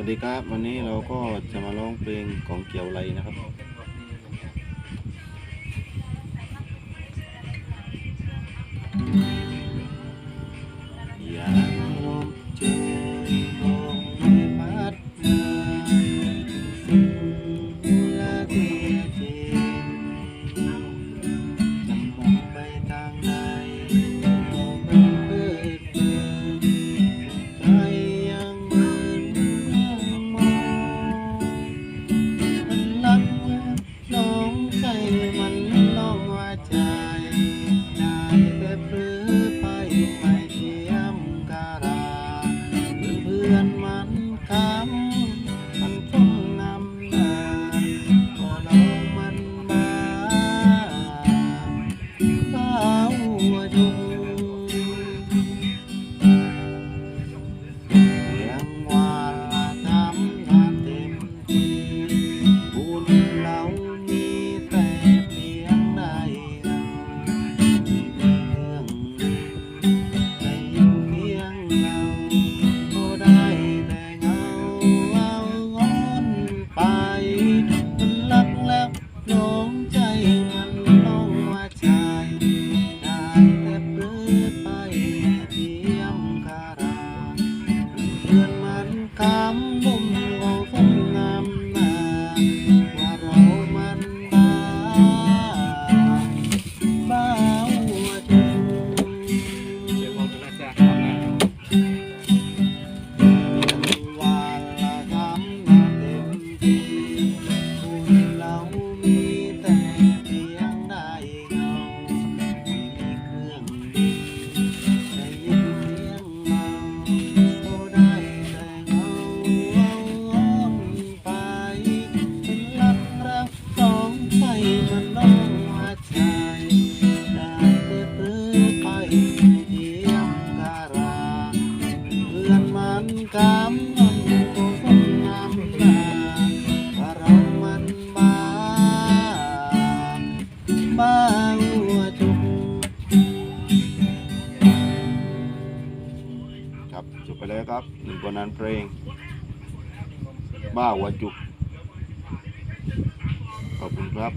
สวัสดีครับ วันนี้เราก็จะมาร้องเพลงของเกี่ยวไรนะครับ กรรมันคงคนนำมาถ้าเรามันบ้าบ้าหัวจุกครับจบไปแล้วครับหนึ่งบนนั้นเพลง บ้าวัวจุกขอบคุณครับ